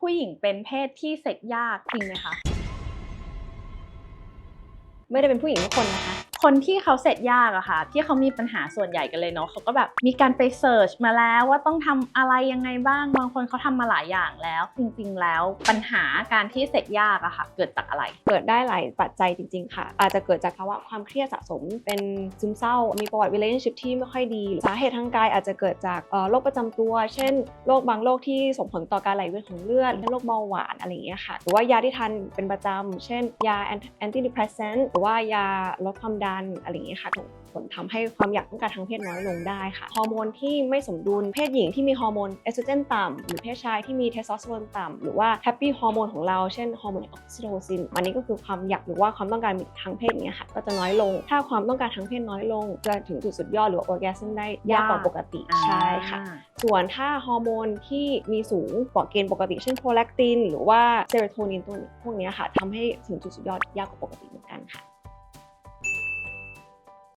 ผู้หญิงเป็นเพศที่เซ็กยากจริงไหมคะ ไม่ได้เป็นผู้หญิงทุกคนนะคะ คนที่เขาเสร็จยากอะค่ะ ที่เขามีปัญหาส่วนใหญ่กันเลยเนาะเขาก็แบบมีการไปเสิร์ชมาแล้วว่าต้องทำอะไรยังไงบ้าง บางคนเขาทำมาหลายอย่างแล้ว จริงๆ แล้วปัญหาการที่เสร็จยากอะค่ะ เกิดจากอะไร เกิดได้หลายปัจจัยจริง ๆ ค่ะ อาจจะเกิดจากภาวะความเครียดสะสม เป็นซึมเศร้า มีประวัติ relationship ที่ไม่ค่อยดีสาเหตุทางกายอาจจะเกิดจากโรคประจำตัว เช่นโรคบางโรคที่ส่งผลต่อการไหลเวียนของเลือดเช่นโรคเบาหวานอะไรอย่างเงี้ยค่ะ หรือว่ายาที่ทานเป็นประจำเช่น ยา antidepressant หรือว่ายาลดความดันอะไรอย่างเงี้ยค่ะส่งผลทำให้ความอยากต้องการทางเพศน้อยลงได้ค่ะฮอร์โมนที่ไม่สมดุลเพศหญิงที่มีฮอร์โมนเอสโตรเจนต่ำหรือเพศชายที่มีเทสโทสเตอโรนต่ำหรือว่าแฮปปี้ฮอร์โมนของเราเช่นฮอร์โมนออกซิโทซินอันนี้ก็คือความอยากหรือว่าความต้องการทางเพศอย่างเงี้ยค่ะก็จะน้อยลง ถ้าความต้องการทางเพศน้อยลง จะถึงจุดสุดยอดหรือว่าออร์แกซึมได้ยากกว่าปกติใช่ค่ะ ส่วนถ้าฮอร์โมนที่มีสูงกว่าเกณฑ์ปกติ เช่นโพแลคติน หรือว่าเซโรโทนินตัวนี้พวกเนี้ยค่ะทำให้ถึงจุดสุดยอดยากกว่าปกติเหมือนกัน